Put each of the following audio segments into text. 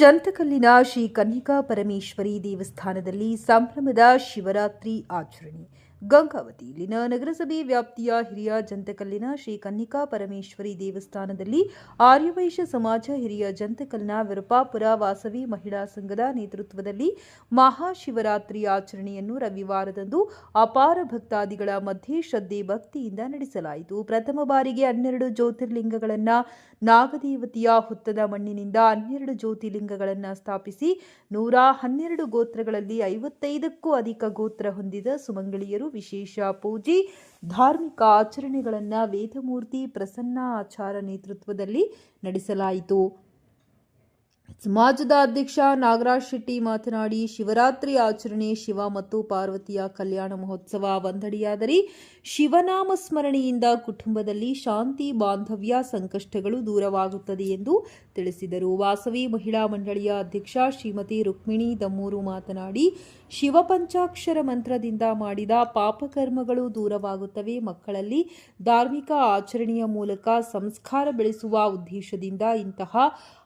ಜಂತಕಲ್ಲಿನ ಶ್ರೀ ಕನ್ನಿಕಾ ಪರಮೇಶ್ವರಿ ದೇವಸ್ಥಾನದಲ್ಲಿ ಸಂಭ್ರಮದ ಶಿವರಾತ್ರಿ ಆಚರಣೆ. ಗಂಗಾವತಿ ಇಲ್ಲಿನ ನಗರಸಭೆ ವ್ಯಾಪ್ತಿಯ ಹಿರಿಯ ಜಂತಕಲ್ಲಿನ ಶ್ರೀ ಕನ್ನಿಕಾ ಪರಮೇಶ್ವರಿ ದೇವಸ್ಥಾನದಲ್ಲಿ ಆರ್ಯವೈಶ್ಯ ಸಮಾಜ ಹಿರಿಯ ಜಂತಕಲ್ನ ವಿರಪಾಪುರ ವಾಸವಿ ಮಹಿಳಾ ಸಂಘದ ನೇತೃತ್ವದಲ್ಲಿ ಮಹಾಶಿವರಾತ್ರಿ ಆಚರಣೆಯನ್ನು ರವಿವಾರದಂದು ಅಪಾರ ಭಕ್ತಾದಿಗಳ ಮಧ್ಯೆ ಶ್ರದ್ಧೆ ಭಕ್ತಿಯಿಂದ ನಡೆಸಲಾಯಿತು. ಪ್ರಥಮ ಬಾರಿಗೆ ಹನ್ನೆರಡು ಜ್ಯೋತಿರ್ಲಿಂಗಗಳನ್ನು ನಾಗದೇವತೆಯ ಹುತ್ತದ ಮಣ್ಣಿನಿಂದ ಹನ್ನೆರಡು ಜ್ಯೋತಿರ್ಲಿಂಗಗಳನ್ನು ಸ್ಥಾಪಿಸಿ ನೂರ ಹನ್ನೆರಡು ಗೋತ್ರಗಳಲ್ಲಿ ಐವತ್ತೈದಕ್ಕೂ ಅಧಿಕ ಗೋತ್ರ ಹೊಂದಿದ ಸುಮಂಗಳಿಯರು ವಿಶೇಷ ಪೂಜೆ, ಧಾರ್ಮಿಕ ಆಚರಣೆಗಳನ್ನು ವೇದಮೂರ್ತಿ ಪ್ರಸನ್ನ ಆಚಾರ ನೇತೃತ್ವದಲ್ಲಿ ನಡೆಸಲಾಯಿತು. ಸಮಾಜದ ಅಧ್ಯಕ್ಷ ನಾಗರಾಜ್ ಶೆಟ್ಟಿ ಮಾತನಾಡಿ, ಶಿವರಾತ್ರಿ ಆಚರಣೆ ಶಿವ ಮತ್ತು ಪಾರ್ವತಿಯ ಕಲ್ಯಾಣ ಮಹೋತ್ಸವ ಒಂದಡಿಯಾದರೆ ಶಿವನಾಮ ಸ್ಮರಣೆಯಿಂದ ಕುಟುಂಬದಲ್ಲಿ ಶಾಂತಿ, ಬಾಂಧವ್ಯ, ಸಂಕಷ್ಟಗಳು ದೂರವಾಗುತ್ತದೆ ಎಂದು ತಿಳಿಸಿದರು. ವಾಸವಿ ಮಹಿಳಾ ಮಂಡಳಿಯ ಅಧ್ಯಕ್ಷ ಶ್ರೀಮತಿ ರುಕ್ಮಿಣಿ ದಮ್ಮೂರು ಮಾತನಾಡಿ, ಶಿವ ಪಂಚಾಕ್ಷರ ಮಂತ್ರದಿಂದ ಮಾಡಿದ ಪಾಪಕರ್ಮಗಳು ದೂರವಾಗುತ್ತವೆ. ಮಕ್ಕಳಲ್ಲಿ ಧಾರ್ಮಿಕ ಆಚರಣೆಯ ಮೂಲಕ ಸಂಸ್ಕಾರ ಬೆಳೆಸುವ ಉದ್ದೇಶದಿಂದ ಇಂತಹ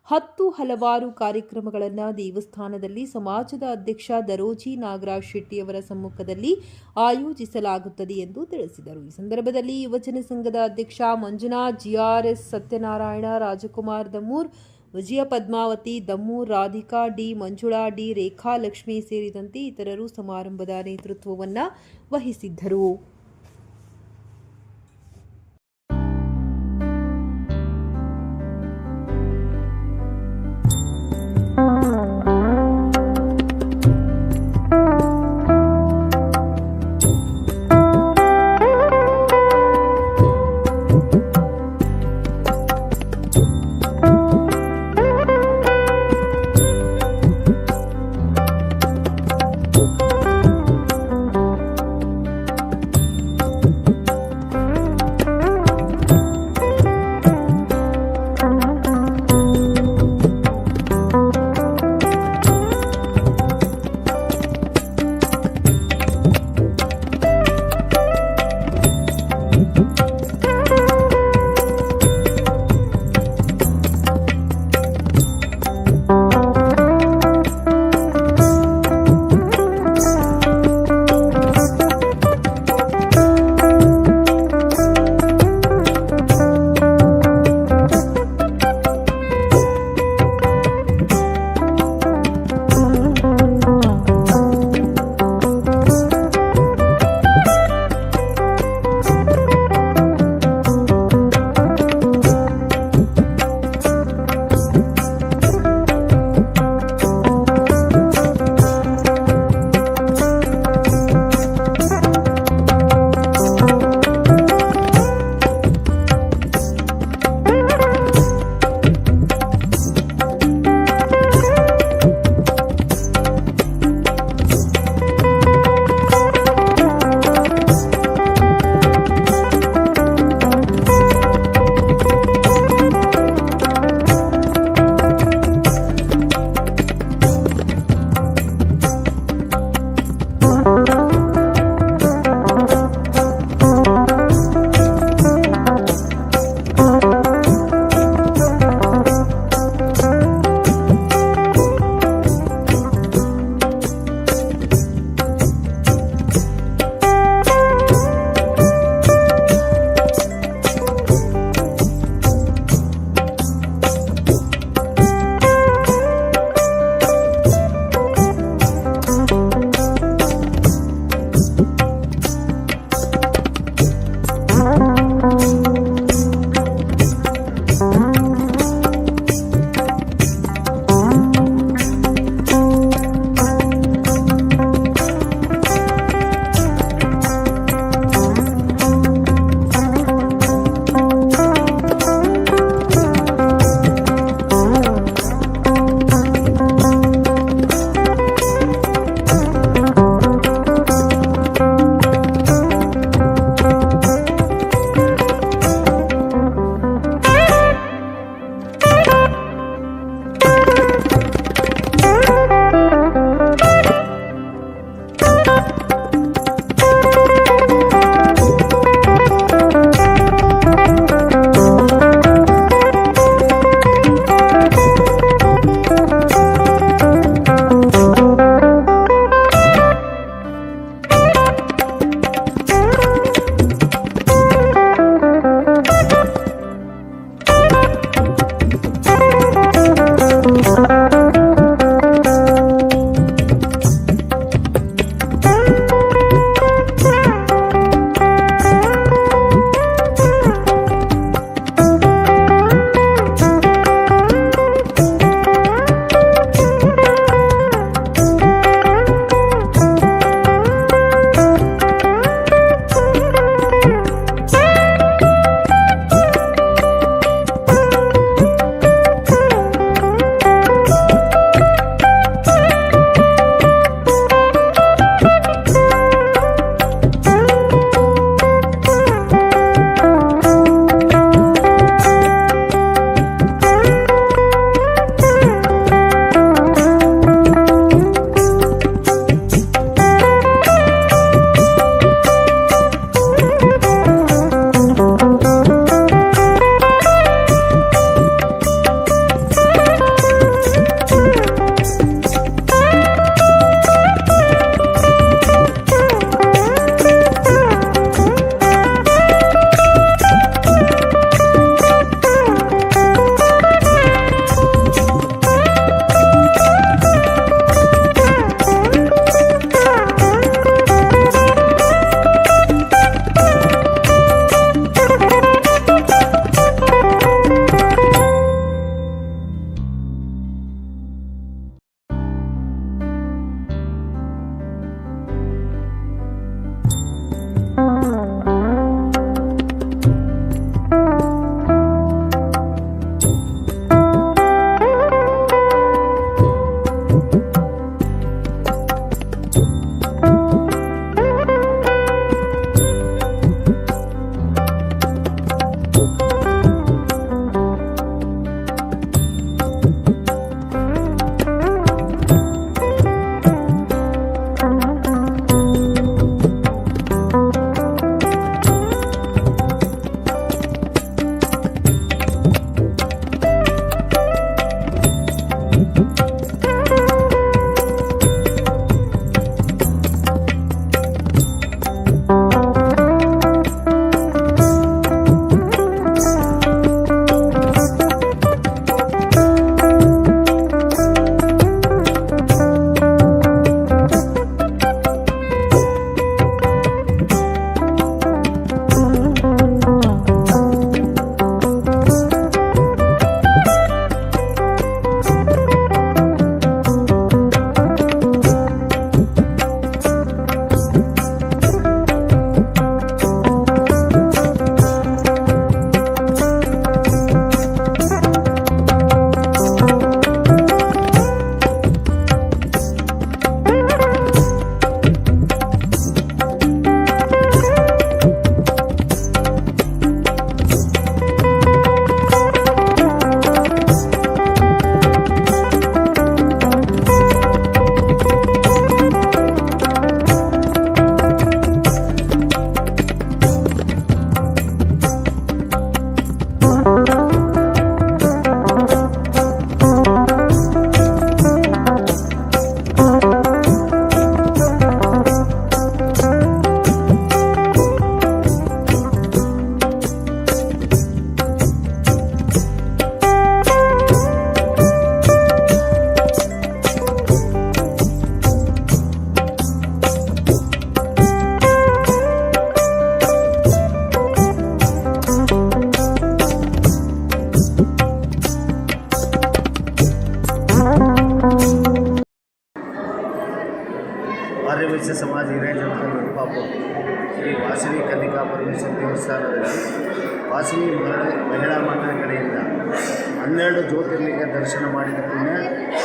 ಹತ್ತು ಹಲವಾರು ಕಾರ್ಯಕ್ರಮಗಳನ್ನು ದೇವಸ್ಥಾನದಲ್ಲಿ ಸಮಾಜದ ಅಧ್ಯಕ್ಷ ದರೋಜಿ ನಾಗರಾಜ್ ಶೆಟ್ಟಿಯವರ ಸಮ್ಮುಖದಲ್ಲಿ ಆಯೋಜಿಸಲಾಗುತ್ತದೆ ಎಂದು ತಿಳಿಸಿದರು. ಈ ಸಂದರ್ಭದಲ್ಲಿ ಯುವಜನ ಸಂಘದ ಅಧ್ಯಕ್ಷ Manjunath GRS Satyanarayana, Rajkumar Dammur Vijaya Padmavathi Dammur Radhika, D Manjula, D Rekha, Lakshmi ಸೇರಿದಂತೆ ಇತರರು ಸಮಾರಂಭದ ನೇತೃತ್ವವನ್ನು ವಹಿಸಿದ್ದರು.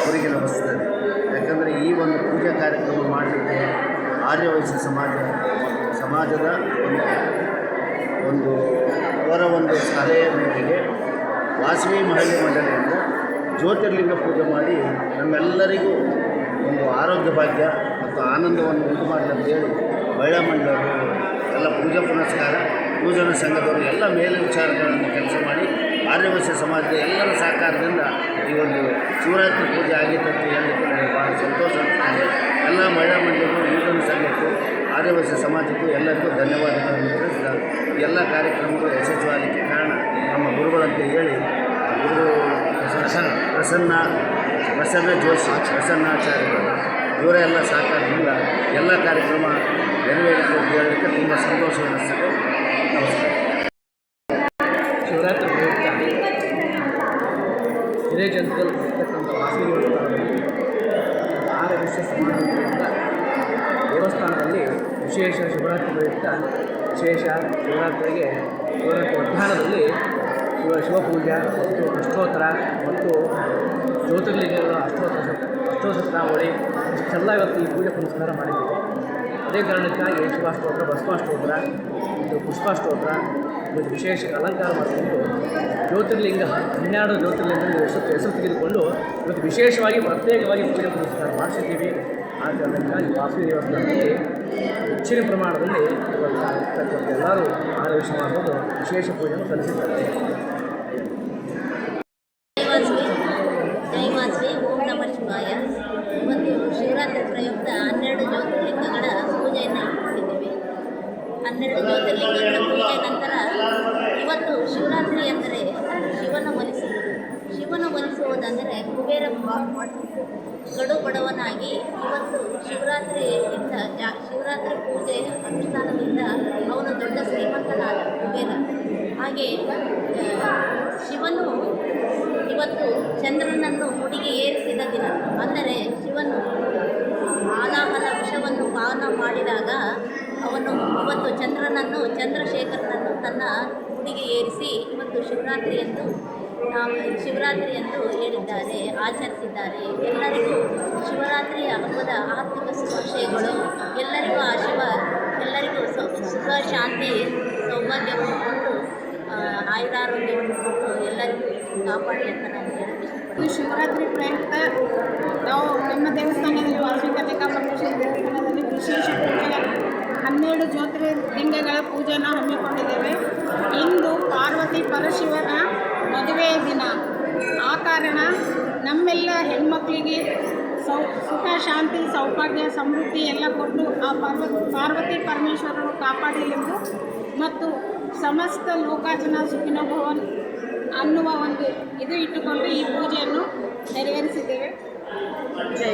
ಅವರಿಗೆ ಲಭಿಸ್ತದೆ ಯಾಕಂದರೆ ಈ ಒಂದು ಪೂಜಾ ಕಾರ್ಯಕ್ರಮ ಮಾಡಲಿಕ್ಕೆ ಆರ್ಯವೈಶ್ಯ ಸಮಾಜ, ಸಮಾಜದ ಒಂದು ಒಂದು ಅವರ ಒಂದು ಸಲಹೆಯ ಮೇರೆಗೆ ವಾಸವಿ ಮಹಿಳೆ ಮಂಡಳಿಯಿಂದ ಜ್ಯೋತಿರ್ಲಿಂಗ ಪೂಜೆ ಮಾಡಿ ನಮ್ಮೆಲ್ಲರಿಗೂ ಒಂದು ಆರೋಗ್ಯ ಭಾಗ್ಯ ಮತ್ತು ಆನಂದವನ್ನು ಉಂಟು ಮಾಡಲಿ ಅಂತೇಳಿ ಮಹಿಳಾ ಮಂಡಳಿಯವರು ಎಲ್ಲ ಪೂಜಾ ಪುನಸ್ಕಾರ ಪೂಜನ ಸಂಘದವರು ಎಲ್ಲ ಮೇಲ್ವಿಚಾರಗಳನ್ನು ಕೆಲಸ ಮಾಡಿ ಆರ್ಯವಶ್ಯ ಸಮಾಜದ ಎಲ್ಲರ ಸಹಕಾರದಿಂದ ಈ ಒಂದು ಶಿವರಾತ್ರಿ ಪೂಜೆ ಆಗಿತ್ತು ಅಂತ ಹೇಳಲಿಕ್ಕೆ ನನಗೆ ಭಾಳ ಸಂತೋಷ ಆಗ್ತದೆ ಎಲ್ಲ ಮಹಿಳಾ ಮಂಡಳಿಗೂ ನೂತನ ಸಂಘಕ್ಕೂ ಆರ್ಯವಶ್ಯ ಸಮಾಜಕ್ಕೂ ಎಲ್ಲರಿಗೂ ಧನ್ಯವಾದಗಳನ್ನು ತಿಳಿಸಿದ ಎಲ್ಲ ಕಾರ್ಯಕ್ರಮಗಳು ಯಶಸ್ವಾಗಲಿಕ್ಕೆ ಕಾರಣ ನಮ್ಮ ಗುರುಗಳಂತೆ ಹೇಳಿ ಗುರು ಪ್ರಸನ್ನ ಪ್ರಸನ್ನ ಜೋಶಿ ಪ್ರಸನ್ನಾಚಾರ್ಯರು ಇವರ ಎಲ್ಲ ಸಹಕಾರದಿಂದ ಎಲ್ಲ ಕಾರ್ಯಕ್ರಮ ನೆರವೇರಿತು ಹೇಳಲಿಕ್ಕೆ ತುಂಬ ಸಂತೋಷ ನಮಸ್ಕಾರ ಶಿವರಾತ್ರಿ ಪ್ರಯುಕ್ತ ಹಿರೇಜಂತದಲ್ಲಿ ಇರ್ತಕ್ಕಂಥ ವಾಸವಿ ದೇವಸ್ಥಾನದಲ್ಲಿ ಆರು ವಿಶ್ವ ಸಮಾಜದಿಂದ ದೇವಸ್ಥಾನದಲ್ಲಿ ವಿಶೇಷ ಶಿವರಾತ್ರಿ ಪ್ರಯುಕ್ತ ವಿಶೇಷ ಶಿವರಾತ್ರಿಗೆ ಶಿವರಾತ್ರಿ ಮಧ್ಯಾಹ್ನದಲ್ಲಿ ಶಿವ ಶಿವಪೂಜೆ, ಮತ್ತು ಅಷ್ಟೋತ್ತರ, ಮತ್ತು ಜ್ಯೋತಿರ್ಲಿಂಗಗಳ, ಅಷ್ಟೋತ್ತರ ಅಷ್ಟೋತ್ರಾವಳಿ ಇಷ್ಟೆಲ್ಲ ಇವತ್ತು ಈ ಪೂಜೆ ಪುನಸ್ಕಾರ ಮಾಡಿದ್ದೀವಿ. ಅದೇ ಕಾರಣಕ್ಕಾಗಿ ಶಿವಾಷ್ಟೋತ್ರ, ಭಸ್ಮಾಷ್ಟೋತ್ರ ಮತ್ತು ಪುಷ್ಪಾಷ್ಟೋತ್ರ ಮತ್ತು ವಿಶೇಷ ಅಲಂಕಾರ ಮಾಡಿಕೊಂಡು ಜ್ಯೋತಿರ್ಲಿಂಗ, ಹನ್ನೆರಡು ಜ್ಯೋತಿರ್ಲಿಂಗ ಹೆಸರು ಹೆಸರು ತೆಗೆದುಕೊಂಡು ಇವತ್ತು ವಿಶೇಷವಾಗಿ ಪ್ರತ್ಯೇಕವಾಗಿ ಪೂಜೆ ಪುನಸ್ಕಾರ ಮಾಡಿಸಿದ್ದೀವಿ. ಆ ಕಾರಣಕ್ಕಾಗಿ ವಾಸವಿ ದೇವಸ್ಥಾನದಲ್ಲಿ ಹೆಚ್ಚಿನ ಪ್ರಮಾಣದಲ್ಲಿ ಇವತ್ತು ಎಲ್ಲರೂ ಆದೇಶ ಮಾಡುವುದು ವಿಶೇಷ ಪೂಜೆಯನ್ನು ಸಲ್ಲಿಸುತ್ತಾರೆ. ಇವತ್ತು ಶಿವರಾತ್ರಿ ಪ್ರಯುಕ್ತ ಹನ್ನೆರಡು ಜ್ಯೋತಿರ್ಲಿಂಗಗಳ ಪೂಜೆಯನ್ನು ಹನ್ನೆರಡು ಜ್ಯೋತಿರ್ಲಿಂಗಗಳ ಪೂಜೆ ನಂತರ ಇವತ್ತು ಶಿವರಾತ್ರಿ ಎಂದರೆ ಶಿವನ ಒಲಿಸುವುದು ಒಲಿಸುವುದೆಂದರೆ ಕುಬೇರ ಕಡು ಬಡವನಾಗಿ ಇವತ್ತು ಶಿವರಾತ್ರಿಯಿಂದ ಜಾ ಶಿವರಾತ್ರಿ ಪೂಜೆ ಅನುಷ್ಠಾನದಿಂದ ಅವನು ದೊಡ್ಡ ಶ್ರೀಮಂತನಾದ ಕುಬೇರ. ಹಾಗೆ ಶಿವನು ಇವತ್ತು ಚಂದ್ರನನ್ನು ಮುಡಿಗೆ ಏರಿಸಿದ ದಿನ. ಅಂದರೆ ಶಿವನು ಆಲಾಹಲ ವಿಷವನ್ನು ಪಾನ ಮಾಡಿದಾಗ ಅವನು ಇವತ್ತು ಚಂದ್ರನನ್ನು, ಚಂದ್ರಶೇಖರನನ್ನು ತನ್ನ ಮುಡಿಗೆ ಏರಿಸಿ ಇವತ್ತು ಶಿವರಾತ್ರಿ ಎಂದು ನಾವು ಶಿವರಾತ್ರಿ ಹೇಳಿದ್ದಾರೆ, ಆಚರಿಸಿದ್ದಾರೆ. ಎಲ್ಲರಿಗೂ ಶಿವರಾತ್ರಿಯ ಹಬ್ಬದ ಆರ್ಥಿಕ ಶುಭಾಶಯಗಳು. ಎಲ್ಲರಿಗೂ ಆ ಶಿವ ಎಲ್ಲರಿಗೂ ಸುಖ, ಶಾಂತಿ ಸೌಭಾಗ್ಯವನ್ನು ಕೊಟ್ಟು ಆಯುರಾರೋಗ್ಯವನ್ನು ಕೊಟ್ಟು ಎಲ್ಲರಿಗೂ ಕಾಪಾಡಿ ಅಂತ ನಾನು ಹೇಳಿ ಶಿವರಾತ್ರಿ ಪ್ರಯುಕ್ತ ನಾವು ನಮ್ಮ ದೇವಸ್ಥಾನದಲ್ಲಿ ವಾರ್ಷಿಕ ಪರಮೇಶ್ವರ ದೇವಸ್ಥಾನದಲ್ಲಿ ವಿಶೇಷ ಪೂಜೆ ಹನ್ನೆರಡು ಜ್ಯೋತಿರ್ಲಿಂಗಗಳ ಪೂಜೆಯನ್ನು ಹಮ್ಮಿಕೊಂಡಿದ್ದೇವೆ. ಇಂದು ಪಾರ್ವತಿ ಪರಶಿವನ ಕಾರಣ ನಮ್ಮೆಲ್ಲ ಹೆಣ್ಮಕ್ಳಿಗೆ ಸೌ, ಸುಖ, ಶಾಂತಿ, ಸೌಭಾಗ್ಯ, ಸಮೃದ್ಧಿ ಎಲ್ಲ ಕೊಟ್ಟು ಆ ಪಾರ್ವತಿ ಪಾರ್ವತಿ ಪರಮೇಶ್ವರರು ಕಾಪಾಡಲಿಂದು ಮತ್ತು ಸಮಸ್ತ ಲೋಕಾರ್ಜುನ ಸುಖಿನ ಭವನ್ ಅನ್ನುವ ಒಂದು ಇದು ಇಟ್ಟುಕೊಂಡು ಈ ಪೂಜೆಯನ್ನು ನೆರವೇರಿಸಿದ್ದೇವೆ. ಜೈ